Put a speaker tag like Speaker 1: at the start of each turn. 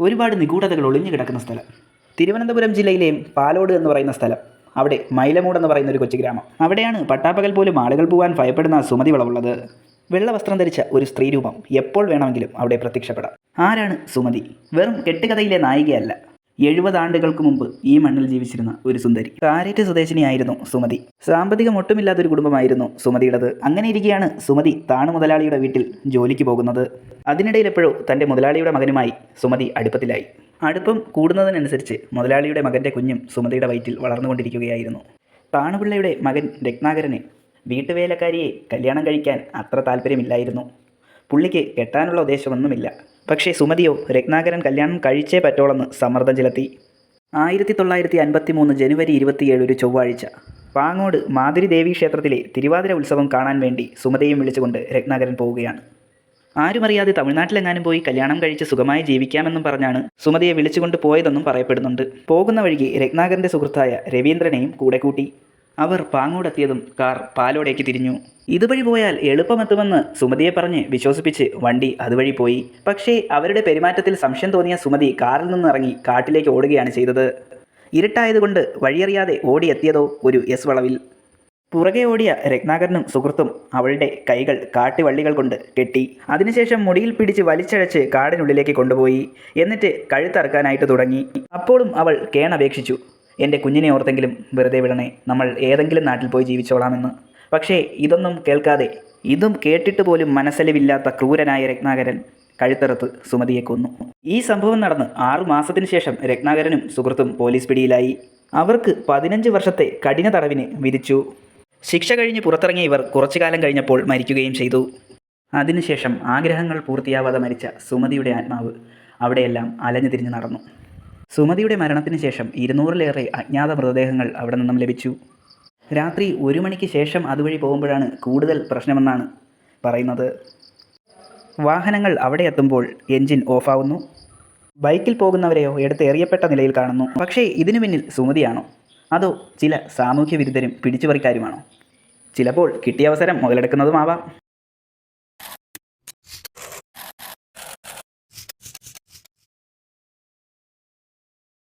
Speaker 1: ഒരുപാട് നിഗൂഢതകൾ ഒളിഞ്ഞു കിടക്കുന്ന സ്ഥലം. തിരുവനന്തപുരം ജില്ലയിലെ പാലോട് എന്ന് പറയുന്ന സ്ഥലം. അവിടെ മൈലമൂട് എന്ന് പറയുന്ന ഒരു കൊച്ചു ഗ്രാമം. അവിടെയാണ് പട്ടാപ്പകൽ പോലും ആളുകൾ പോകാൻ ഭയപ്പെടുന്ന സുമതി വളവുള്ളത്. വെള്ള വസ്ത്രം ധരിച്ച ഒരു സ്ത്രീരൂപം എപ്പോൾ വേണമെങ്കിലും അവിടെ പ്രത്യക്ഷപ്പെടാം. ആരാണ് സുമതി? വെറും കെട്ടുകഥയിലെ നായികയല്ല. എഴുപത് ആണ്ടുകൾക്ക് മുമ്പ് ഈ മണ്ണിൽ ജീവിച്ചിരുന്ന ഒരു സുന്ദരി. കാരേറ്റ് സ്വദേശിനിയായിരുന്നു സുമതി. സാമ്പത്തികം ഒട്ടുമില്ലാത്തൊരു കുടുംബമായിരുന്നു സുമതിയുടേത്. അങ്ങനെ ഇരിക്കെയാണ് സുമതി താണു മുതലാളിയുടെ വീട്ടിൽ ജോലിക്ക് പോകുന്നത്. അതിനിടയിൽ എപ്പോഴോ തന്റെ മുതലാളിയുടെ മകനുമായി സുമതി അടുപ്പത്തിലായി. അടുപ്പം കൂടുന്നതിനനുസരിച്ച് മുതലാളിയുടെ മകന്റെ കുഞ്ഞും സുമതിയുടെ വയറ്റിൽ വളർന്നുകൊണ്ടിരിക്കുകയായിരുന്നു. താണുപിള്ളയുടെ മകൻ രത്നാകരന് വീട്ടുവേലക്കാരിയെ കല്യാണം കഴിക്കാൻ അത്ര താല്പര്യമില്ലായിരുന്നു. പുള്ളിക്ക് കെട്ടാനുള്ള ഉദ്ദേശമൊന്നുമില്ല. പക്ഷേ സുമതിയോ രത്നാകരൻ കല്യാണം കഴിച്ചേ പറ്റോളെന്ന് സമ്മർദ്ദം ചെലുത്തി. ആയിരത്തി തൊള്ളായിരത്തി അൻപത്തി മൂന്ന് ജനുവരി ഇരുപത്തിയേഴ് ഒരു ചൊവ്വാഴ്ച. പാങ്ങോട് മാതിരി ദേവി ക്ഷേത്രത്തിലെ തിരുവാതിര ഉത്സവം കാണാൻ വേണ്ടി സുമതിയും വിളിച്ചുകൊണ്ട് രത്നാകരൻ പോവുകയാണ്. ആരുമറിയാതെ തമിഴ്നാട്ടിലെങ്ങാനും പോയി കല്യാണം കഴിച്ച് സുഖമായി ജീവിക്കാമെന്നും പറഞ്ഞാണ് സുമതിയെ വിളിച്ചുകൊണ്ട് പോയതെന്നും പറയപ്പെടുന്നുണ്ട്. പോകുന്ന വഴിക്ക് രത്നാകരന്റെ സുഹൃത്തായ രവീന്ദ്രനെയും കൂടെ കൂട്ടി. അവർ പാങ്ങോടെത്തിയതും കാർ പാലോടേക്ക് തിരിഞ്ഞു. ഇതുവഴി പോയാൽ എളുപ്പമെത്തുമെന്ന് സുമതിയെ പറഞ്ഞ് വിശ്വസിപ്പിച്ച് വണ്ടി അതുവഴി പോയി. പക്ഷേ അവരുടെ പെരുമാറ്റത്തിൽ സംശയം തോന്നിയ സുമതി കാറിൽ നിന്നിറങ്ങി കാട്ടിലേക്ക് ഓടുകയാണ് ചെയ്തത്. ഇരുട്ടായതുകൊണ്ട് വഴിയറിയാതെ ഓടിയെത്തിയതോ ഒരു എസ് വളവിൽ. പുറകെ ഓടിയ രത്നാകരനും സുഹൃത്തും അവളുടെ കൈകൾ കാട്ടുവള്ളികൾ കൊണ്ട് കെട്ടി. അതിനുശേഷം മുടിയിൽ പിടിച്ച് വലിച്ചഴച്ച് കാടിനുള്ളിലേക്ക് കൊണ്ടുപോയി. എന്നിട്ട് കഴുത്തറക്കാനായിട്ട് തുടങ്ങി. അപ്പോഴും അവൾ കേണപേക്ഷിച്ചു. എന്റെ കുഞ്ഞിനെ ഓർത്തെങ്കിലും വെറുതെ വിടണേ. നമ്മൾ ഏതെങ്കിലും നാട്ടിൽ പോയി ജീവിച്ചോളാമെന്ന്. പക്ഷേ ഇതൊന്നും കേൾക്കാതെ ഇതും കേട്ടിട്ട് പോലും മനസ്സലിവില്ലാത്ത ക്രൂരനായ രത്നാകരൻ കഴുത്തറുത്ത് സുമതിയെ കൊന്നു. ഈ സംഭവം നടന്ന് ആറു മാസത്തിനു ശേഷം രത്നാകരനും സുഹൃത്തും പോലീസ് പിടിയിലായി. അവർക്ക് പതിനഞ്ച് വർഷത്തെ കഠിന തടവിന് വിധിച്ചു. ശിക്ഷ കഴിഞ്ഞ് പുറത്തിറങ്ങിയ ഇവർ കുറച്ചു കാലം കഴിഞ്ഞപ്പോൾ മരിക്കുകയും ചെയ്തു. അതിനുശേഷം ആഗ്രഹങ്ങൾ പൂർത്തിയാവാതെ മരിച്ച സുമതിയുടെ ആത്മാവ് അവിടെയെല്ലാം അലഞ്ഞു തിരിഞ്ഞു നടന്നു. സുമതിയുടെ മരണത്തിന് ശേഷം ഇരുന്നൂറിലേറെ അജ്ഞാത മൃതദേഹങ്ങൾ അവിടെ നിന്നും ലഭിച്ചു. രാത്രി ഒരു മണിക്ക് ശേഷം അതുവഴി പോകുമ്പോഴാണ് കൂടുതൽ പ്രശ്നമെന്നാണ് പറയുന്നത്. വാഹനങ്ങൾ അവിടെ എത്തുമ്പോൾ എൻജിൻ ഓഫാവുന്നു. ബൈക്കിൽ പോകുന്നവരെയോ എടുത്ത് എറിയപ്പെട്ട നിലയിൽ കാണുന്നു. പക്ഷേ ഇതിനു പിന്നിൽ സുമതിയാണോ? അതോ ചില സാമൂഹ്യ വിരുദ്ധരും പിടിച്ചുപറിക്കാരുമാണോ? ചിലപ്പോൾ കിട്ടിയ അവസരം മുതലെടുക്കുന്നതുമാവാം.